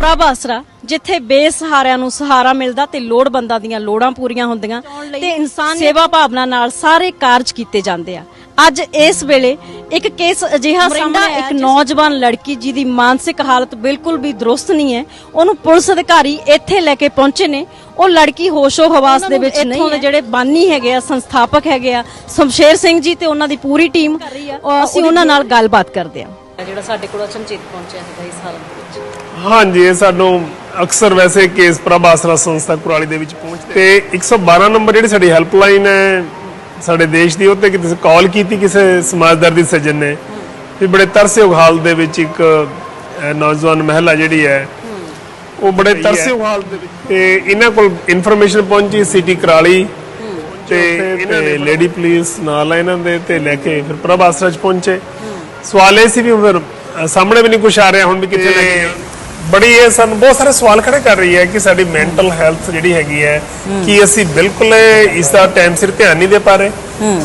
ਪ੍ਰਭ ਆਸਰਾ ਜਿੱਥੇ ਬੇਸਹਾਰਿਆਂ ਨੂੰ ਸਹਾਰਾ ਮਿਲਦਾ ਤੇ ਲੋੜਵੰਦਾਂ ਦੀਆਂ ਲੋੜਾਂ ਪੂਰੀਆਂ ਹੁੰਦੀਆਂ ਤੇ ਇਨਸਾਨ ਸੇਵਾ ਭਾਵਨਾ ਨਾਲ ਸਾਰੇ ਕਾਰਜ ਕੀਤੇ ਜਾਂਦੇ ਆ। ਅੱਜ ਇਸ ਵੇਲੇ ਇੱਕ ਕੇਸ ਅਜਿਹਾ ਸਾਹਮਣੇ ਇੱਕ ਨੌਜਵਾਨ ਲੜਕੀ ਜਿਹਦੀ ਮਾਨਸਿਕ ਹਾਲਤ ਬਿਲਕੁਲ ਵੀ ਦਰੁਸਤ ਨਹੀਂ ਹੈ। ਉਹਨੂੰ ਪੁਲਿਸ ਅਧਿਕਾਰੀ ਇੱਥੇ ਲੈ ਕੇ ਪਹੁੰਚੇ ਨੇ। ਉਹ ਲੜਕੀ ਹੋਸ਼ੋ ਹਵਾਸ ਦੇ ਵਿੱਚ ਨਹੀਂ ਹੈ। ਜਿਹੜੇ ਬਾਨੀ ਹੈਗੇ ਆ ਸੰਸਥਾਪਕ ਹੈਗੇ ਆ ਸ਼ਮਸ਼ੇਰ ਸਿੰਘ ਜੀ ਤੇ ਉਹਨਾਂ ਦੀ ਪੂਰੀ ਟੀਮ ਅਸੀਂ ਉਹਨਾਂ ਨਾਲ ਗੱਲਬਾਤ ਕਰਦੇ ਆ। ਜਿਹੜਾ ਸਾਡੇ ਕੋਲ ਅਚਨਚੇਤ ਪਹੁੰਚਿਆ ਹੈਗਾ ਇਸ ਹਾਲਤ ਦੇ ਵਿੱਚ। ਹਾਂਜੀ ਇਹ ਸਾਨੂੰ ਅਕਸਰ ਵੈਸੇ ਕੇਸ ਪ੍ਰਭ ਆਸਰਾ ਸੰਸਥਾ ਕੁਰਾਲੀ ਦੇ ਵਿੱਚ ਪਹੁੰਚਦੇ ਤੇ 112 ਨੰਬਰ ਜਿਹੜੀ ਸਾਡੀ ਹੈਲਪਲਾਈਨ ਹੈ ਸਾਡੇ ਦੇਸ਼ ਦੀ ਉੱਤੇ ਕਿਸੇ ਕਾਲ ਕੀਤੀ ਕਿਸੇ ਸਮਾਜਦਾਰ ਦੀ ਸੱਜਣ ਨੇ। ਵੀ ਬੜੇ ਤਰਸਯੋਗ ਹਾਲ ਦੇ ਵਿੱਚ ਇੱਕ ਨੌਜਵਾਨ ਮਹਿਲਾ ਜਿਹੜੀ ਹੈ ਉਹ ਬੜੇ ਤਰਸਯੋਗ ਹਾਲ ਦੇ ਵਿੱਚ। ਤੇ ਇਹਨਾਂ ਕੋਲ ਇਨਫੋਰਮੇਸ਼ਨ ਪਹੁੰਚੀ ਸਿਟੀ ਕੁਰਾਲੀ। ਤੇ ਇਹਨਾਂ ਨੇ ਲੇਡੀ ਪੁਲਿਸ ਨਾਲ ਇਹਨਾਂ ਦੇ ਤੇ ਲੈ ਕੇ ਫਿਰ ਪ੍ਰਭ ਆਸਰਾ ਚ ਪਹੁੰਚੇ। ਸਵਾਲ ਇਹ ਸੀ ਵੀ ਫਿਰ ਸਾਹਮਣੇ ਵੀ ਨਹੀਂ ਕੁਝ ਆ ਰਿਹਾ ਹੁਣ ਵੀ ਕਿੱਥੇ ਲੈ ਕੇ ਜਾਣਾ। ਬੜੀ ਇਹ ਸਾਨੂੰ ਬਹੁਤ ਸਾਰੇ ਸਵਾਲ ਖੜੇ ਕਰ ਰਹੀ ਹੈ ਕਿ ਸਾਡੀ ਮੈਂਟਲ ਹੈਲਥ ਜਿਹੜੀ ਹੈਗੀ ਹੈ ਕਿ ਅਸੀਂ ਬਿਲਕੁਲ ਇਸ ਦਾ ਟਾਈਮ ਸਿਰ ਧਿਆਨ ਨਹੀਂ ਦੇ ਪਾ ਰਹੇ?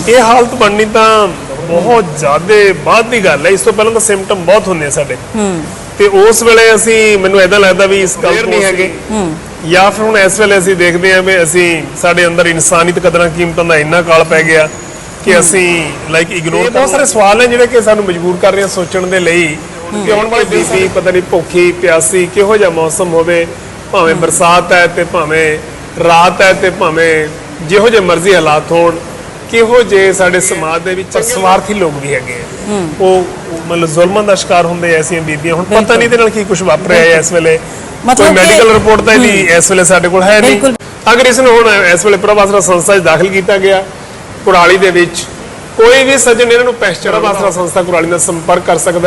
ਇਹ ਹਾਲਤ ਬਣਨੀ ਤਾਂ ਬਹੁਤ ਜ਼ਿਆਦਾ ਬਾਅਦ ਦੀ ਗੱਲ ਹੈ। ਇਸ ਤੋਂ ਪਹਿਲਾਂ ਤਾਂ ਸਿੰਪਟਮ ਬਹੁਤ ਹੁੰਦੇ ਆ ਸਾਡੇ। ਤੇ ਉਸ ਵੇਲੇ ਅਸੀਂ ਮੈਨੂੰ ਐਦਾਂ ਲੱਗਦਾ ਵੀ ਇਸ ਗੱਲ ਨਹੀਂ ਹੈਗੇ। ਜਾਂ ਫਿਰ ਹੁਣ ਇਸ ਵੇਲੇ ਅਸੀਂ ਦੇਖਦੇ ਹਾਂ ਵੀ ਅਸੀਂ ਸਾਡੇ ਅੰਦਰ ਇਨਸਾਨੀਅਤ ਕਦਰਾਂ ਕੀਮਤਾਂ ਦਾ ਇੰਨਾ ਕਾਲ ਪੈ ਗਿਆ। ਕਿ ਅਸੀਂ ਲਾਈਕ ਇਗਨੋਰ ਬਹੁਤ ਸਾਰੇ ਸਵਾਲ ਨੇ ਜਿਹੜੇ ਕਿ ਸਾਨੂੰ ਮਜਬੂਰ ਕਰ ਰਹੇ ਆ ਸੋਚਣ ਦੇ ਲਈ ਕਿ ਆਉਣ ਵਾਲੀ ਬੀਬੀ ਪਤਾ ਨਹੀਂ ਭੁੱਖੀ ਪਿਆਸੀ ਕਿਹੋ ਜਿਹਾ ਮੌਸਮ ਹੋਵੇ ਭਾਵੇਂ ਬਰਸਾਤ ਹੈ ਤੇ ਭਾਵੇਂ ਰਾਤ ਹੈ ਤੇ ਭਾਵੇਂ ਜਿਹੋ ਜਿਹੇ ਮਰਜ਼ੀ ਹਾਲਾਤ ਹੋਣ ਕਿਹੋ ਜੇ ਸਾਡੇ ਸਮਾਜ ਦੇ ਵਿੱਚ ਸਵਾਰਥੀ ਲੋਕ ਵੀ ਹੈਗੇ ਆ। ਉਹ ਮਤਲਬ ਜ਼ੁਲਮਾਂ ਦਾ ਸ਼ਿਕਾਰ ਹੁੰਦੇ ਐਸੀਆਂ ਬੀਬੀਆਂ। ਹੁਣ ਪਤਾ ਨਹੀਂ ਇਹਦੇ ਨਾਲ ਕੀ ਕੁਝ ਵਾਪਰ ਰਿਹਾ ਹੈ ਇਸ ਵੇਲੇ। ਕੋਈ ਮੈਡੀਕਲ ਰਿਪੋਰਟ ਤਾਂ ਇਹਦੀ ਇਸ ਵੇਲੇ ਸਾਡੇ ਕੋਲ ਹੈ ਨਹੀਂ। ਅਗਰ ਇਸ ਨੂੰ ਹੁਣ ਇਸ ਵੇਲੇ ਪ੍ਰਭਾਸਰਾ ਸੰਸਥਾ 'ਚ ਦਾਖਲ ਕੀਤਾ ਗਿਆ ਕੁਰਾਲੀ ਦੇ ਵਿੱਚ ਕੋਈ ਵੀ ਸੱਜਣ ਇਹਨਾਂ ਨੂੰ ਪਹਿਚਾਣ ਪ੍ਰਭਾਸਰਾ ਸੰਸਥਾ ਕੁਰਾਲੀ ਨਾਲ ਸੰਪਰਕ ਕਰ ਸਕਦਾ।